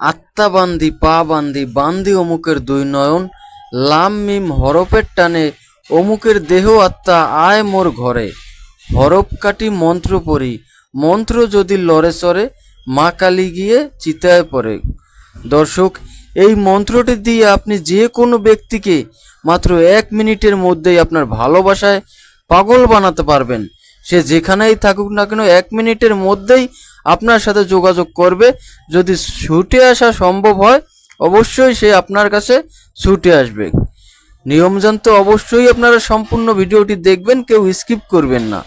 আত্মা বান্ধি পা বান্দি বান্দি অমুকের দুই নয়ন, লাম মিম হরপের টানে অমুকের দেহ আত্মা আয় মোর ঘরে। হরপ কাটি মন্ত্র পড়ি, মন্ত্র যদি লড়ে সরে মা কালী গিয়ে চিতায় পড়ে। দর্শক, এই মন্ত্রটি দিয়ে আপনি যে কোনো ব্যক্তিকে মাত্র এক মিনিটের মধ্যেই আপনার ভালোবাসায় পাগল বানাতে পারবেন। সে যেখানেই থাকুক না কেন, এক মিনিটের মধ্যেই আপনার সাথে যোগাযোগ করবে। যদি ছুটে আসা সম্ভব হয়, অবশ্যই সে আপনার কাছে ছুটে আসবে। নিয়ম জানতে অবশ্যই আপনারা সম্পূর্ণ ভিডিওটি দেখবেন, কেউ স্কিপ করবেন না।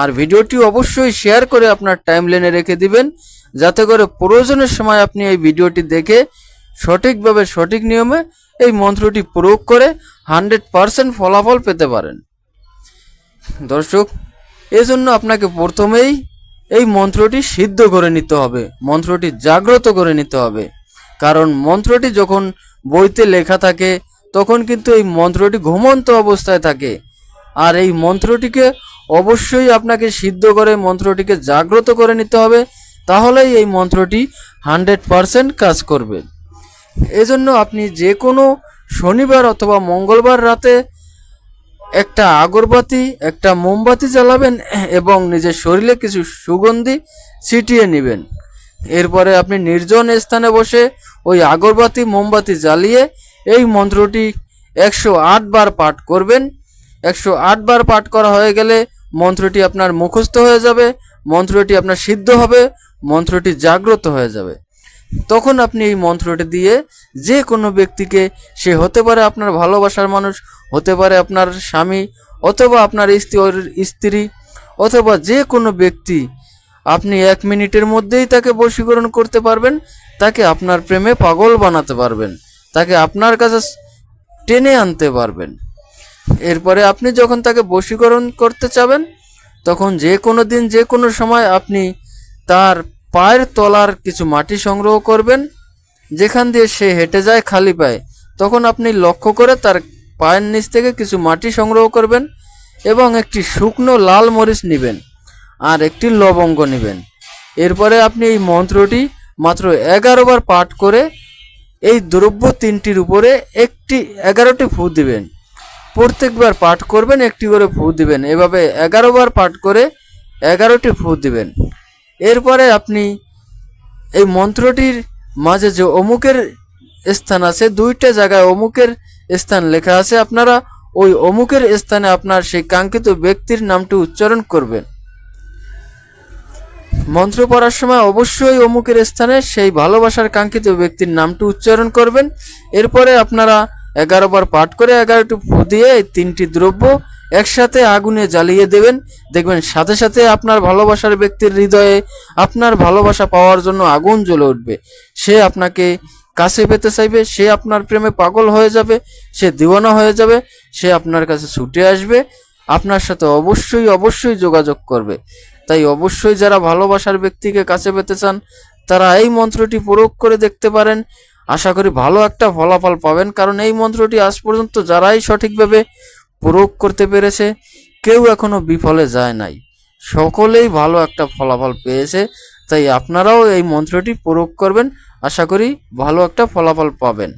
আর ভিডিওটি অবশ্যই শেয়ার করে আপনার টাইম লাইনে রেখে দিবেন, যাতে করে প্রয়োজনের সময় আপনি এই ভিডিওটি দেখে সঠিকভাবে সঠিক নিয়মে এই মন্ত্রটি প্রয়োগ করে হান্ড্রেড পারসেন্ট ফলাফল পেতে পারেন। দর্শক, এজন্য আপনাকে প্রথমেই এই মন্ত্রটি সিদ্ধ করে নিতে হবে, মন্ত্রটি জাগ্রত করে নিতে হবে। কারণ মন্ত্রটি যখন বইতে লেখা থাকে, তখন কিন্তু এই মন্ত্রটি ঘুমন্ত অবস্থায় থাকে। আর এই মন্ত্রটিকে অবশ্যই আপনাকে সিদ্ধ করে, মন্ত্রটিকে জাগ্রত করে নিতে হবে, তাহলেই এই মন্ত্রটি হান্ড্রেড পারসেন্ট কাজ করবে। এজন্য আপনি যে কোনো শনিবার অথবা মঙ্গলবার রাতে একটা আগরবাতি, একটা মোমবাতি জ্বালাবেন এবং নিজের শরীরে কিছু সুগন্ধি ছিটিয়ে নেবেন। এরপরে আপনি নির্জন স্থানে বসে ওই আগরবাতি, মোমবাতি জ্বালিয়ে এই মন্ত্রটি একশো আট বার পাঠ করবেন। একশো আট বার পাঠ করা হয়ে গেলে মন্ত্রটি আপনার মুখস্থ হয়ে যাবে, মন্ত্রটি আপনার সিদ্ধ হবে, মন্ত্রটি জাগ্রত হয়ে যাবে। তখন আপনি এই মন্ত্রটি দিয়ে যে কোনো ব্যক্তিকে, সে হতে পারে আপনার ভালোবাসার মানুষ, হতে পারে আপনার স্বামী, অথবা আপনার স্ত্রী স্ত্রী, অথবা যে কোনো ব্যক্তি, আপনি এক মিনিটের মধ্যেই তাকে বশীকরণ করতে পারবেন, তাকে আপনার প্রেমে পাগল বানাতে পারবেন, তাকে আপনার কাছে টেনে আনতে পারবেন। এরপরে আপনি যখন তাকে বশীকরণ করতে চাবেন, তখন যে কোনো দিন, যে কোনো সময় আপনি তার পায়ের তলার কিছু মাটি সংগ্রহ করবেন। যেখান দিয়ে সে হেঁটে যায় খালি পায়ে। তখন আপনি লক্ষ্য করে তার পায়ের নিচ থেকে কিছু মাটি সংগ্রহ করবেন এবং একটি শুকনো লাল মরিচ নেবেন আর একটি লবঙ্গ নেবেন। এরপরে আপনি এই মন্ত্রটি মাত্র এগারো বার পাঠ করে এই দ্রব্য তিনটির উপরে একটি এগারোটি ফু দিবেন। প্রত্যেকবার পাঠ করবেন, একটি করে ফু দিবেন। এভাবে এগারো বার পাঠ করে এগারোটি ফু দিবেন। এরপরে আপনি এই মন্ত্রটির মাঝে যে অমুকের স্থান আছে, দুইটা জায়গায় অমুকের স্থান লেখা আছে। আপনারা ওই অমুকের স্থানে আপনার সেই কাঙ্ক্ষিত ব্যক্তির নামটি উচ্চারণ করবেন। মন্ত্র পড়ার সময় অবশ্যই অমুকের স্থানে সেই ভালোবাসার কাঙ্ক্ষিত ব্যক্তির নামটি উচ্চারণ করবেন। এরপরে আপনারা এগারো বার পাঠ করে এগারোটি ফু দিয়ে তিনটি দ্রব্য একসাথে আগুনে জ্বালিয়ে দেবেন। দেখবেন সাথে সাথে আপনার ভালোবাসার ব্যক্তির হৃদয়ে আপনার ভালোবাসা পাওয়ার জন্য আগুন জ্বলে উঠবে। সে আপনাকে কাছে পেতে চাইবে, সে আপনার প্রেমে পাগল হয়ে যাবে, সে দিওয়ানা হয়ে যাবে, সে আপনার কাছে ছুটে আসবে, আপনার সাথে অবশ্যই অবশ্যই যোগাযোগ করবে। তাই অবশ্যই যারা ভালোবাসার ব্যক্তিকে কাছে পেতে চান, তারা এই মন্ত্রটি প্রয়োগ করে দেখতে পারেন। আশা করি ভালো একটা ফলাফল পাবেন, কারণ এই মন্ত্রটি আজ পর্যন্ত যারাই সঠিকভাবে প্রয়োগ করতে পেরেছে, কেউ এখনও বিফলে যায় নাই। সকলেই ভালো একটা ফলাফল পেয়েছে, তাই আপনারাও এই মন্ত্রটি প্রয়োগ করবেন। আশা করি ভালো একটা ফলাফল পাবেন।